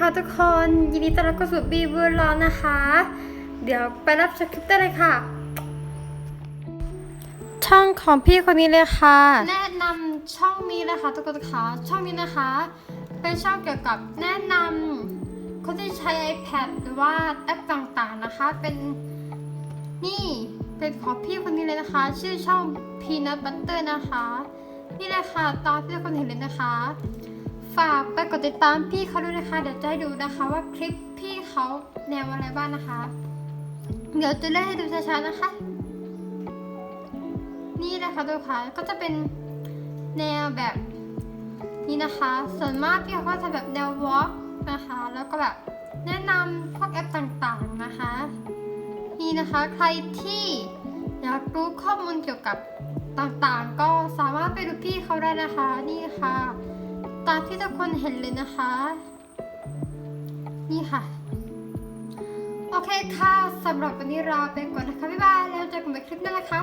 คะทุกคนยินดีต้อนรับเข้าสู่บีบูลอนะคะ เดี๋ยวไปรับชมคลิปได้เลยค่ะ ช่องของพี่คนนี้เลยค่ะ แนะนำช่องนี้นะคะทุกคนคะช่องนี้นะคะ เป็นช่องเกี่ยวกับแนะนำคนที่ใช้ iPad หรือว่าแอปต่างๆนะคะ เป็นนี่เป็นของพี่คนนี้เลยนะคะ ชื่อช่อง Peanut Butter นะคะ นี่เลยค่ะตามที่ทุกคนเห็นเลยนะคะ ฝากไปกดติดตามพี่เขาด้วยนะคะ เดี๋ยวจะให้ดูนะคะว่าคลิปพี่เขาแนวอะไรบ้างนะคะ เดี๋ยวจะเล่นให้ดูช้าๆนะคะ นี่นะคะทุกคนก็จะเป็นแนวแบบนี้นะคะ ส่วนมากพี่เขาก็จะแบบแนววอล์กนะคะ แล้วก็แบบแนะนำพวกแอปต่างๆนะคะ นี่นะคะใครที่อยากรู้ข้อมูลเกี่ยวกับต่างๆ ก็สามารถไปดูพี่เขาได้นะคะ นี่ค่ะ ตามที่ทุกคนเห็นเลยนะคะ นี่ค่ะ โอเคค่ะสำหรับวันนี้ลาไปก่อนนะคะ บ๊ายบาย แล้วเจอกันใหม่คลิปหน้านะคะ